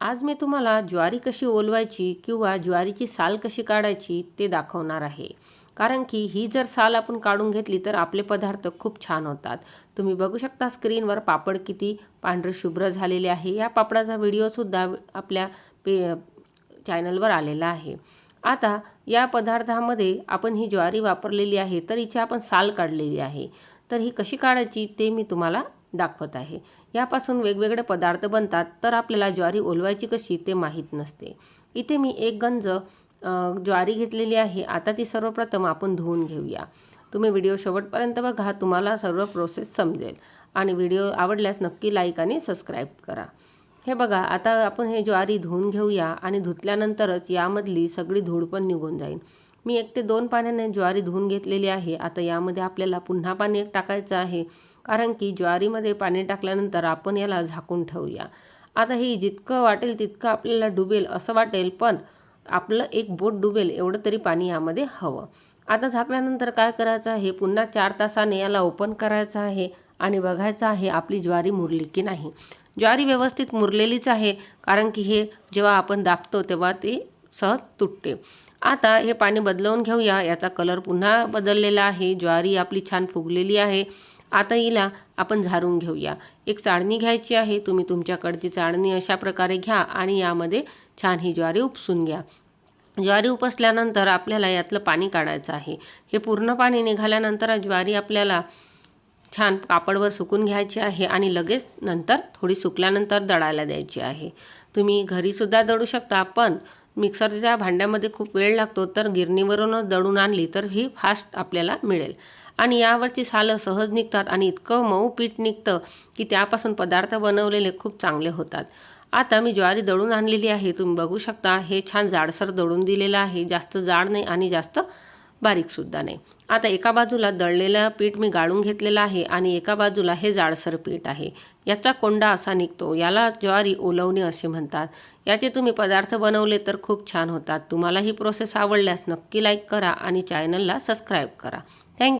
आज मी तुम्हाला ज्वारी कशी ओलवायची किंवा ज्वारीची साल कशी काढायची ते दाखवणार आहे. कारण की ही जर साल आपण काढून घेतली तर आपले पदार्थ खूप छान होतात. तुम्ही बघू शकता स्क्रीनवर पापड किती पांढरे शुभ्र झालेले आहे. या पापडाचा व्हिडिओसुद्धा आपल्या पे चॅनलवर आलेला आहे. आता या पदार्थामध्ये आपण ही ज्वारी वापरलेली आहे तर हिची आपण साल काढलेली आहे. तर ही कशी काढायची ते मी तुम्हाला दाखवत आहे. यापासून वेगवेगळे पदार्थ बनतात तर आपल्याला ज्वारी ओलवायची कशी ते माहीत नसते. इथे मी एक गंज ज्वारी घेतलेली आहे. आता ती सर्वप्रथम आपण धुवून घेऊया. तुम्ही व्हिडिओ शेवटपर्यंत बघा तुम्हाला सर्व प्रोसेस समजेल. आणि व्हिडिओ आवडल्यास नक्की लाईक आणि सबस्क्राईब करा. हे बघा आता आपण हे ज्वारी धुवून घेऊया आणि धुतल्यानंतरच यामधली सगळी धूळ पण निघून जाईल. मी एक ते दोन पाण्याने ज्वारी धुवून घेतलेली आहे. आता यामध्ये आपल्याला पुन्हा पाणी एक टाकायचं आहे. कारण की ज्वारीमध्ये पाणी टाकल्यानंतर आपण याला झाकून ठेवूया. आता ही जितकं वाटेल तितकं आपल्याला डुबेल असं वाटेल पण आपलं एक बोट डुबेल एवढं तरी पाणी यामध्ये हवं. आता झाकल्यानंतर काय करायचं आहे? पुन्हा चार तासाने याला ओपन करायचं आहे आणि बघायचं आहे आपली ज्वारी मुरली की नाही. ज्वारी व्यवस्थित मुरलेलीच आहे कारण की हे जेव्हा आपण दाबतो तेव्हा ती सहज तुटते. आता हे पाणी बदलवून घेऊया. याचा कलर पुन्हा बदललेला आहे. ज्वारी आपली छान फुगलेली आहे. आता हिला आपण झारून घेऊया. एक चाळणी घ्यायची आहे तुम्ही तुमच्याकडची चाळणी अशा प्रकारे घ्या आणि यामध्ये छान ही ज्वारी उपसून घ्या. ज्वारी उपसल्यानंतर आपल्याला यातलं पाणी काढायचं आहे. हे पूर्ण पाणी निघाल्यानंतर ज्वारी आपल्याला छान कापडवर सुकून घ्यायची आहे आणि लगेच नंतर थोडी सुकल्यानंतर दळायला द्यायची आहे. तुम्ही घरीसुद्धा दळू शकता पण मिक्सरच्या भांड्यामध्ये खूप वेळ लागतो तर गिरणीवरूनच दळून आणली तर ही फास्ट आपल्याला मिळेल. आणि यावरची सालं सहज निघतात आणि इतकं मऊ पीठ निघतं की त्यापासून पदार्थ बनवलेले खूप चांगले होतात. आता मी ज्वारी दळून आणलेली आहे तुम्ही बघू शकता हे छान जाडसर दळून दिलेलं आहे. जास्त जाड नाही आणि जास्त बारीकसुद्धा नाही. आता एका बाजूला दळलेलं पीठ मी गाळून घेतलेलं आहे आणि एका बाजूला हे जाडसर पीठ आहे. याचा कोंडा असा निघतो. याला ज्वारी ओलवणे असे म्हणतात. याचे तुम्ही पदार्थ बनवले तर खूप छान होतात. तुम्हाला ही प्रोसेस आवडल्यास नक्की लाईक करा आणि चॅनलला सबस्क्राईब करा.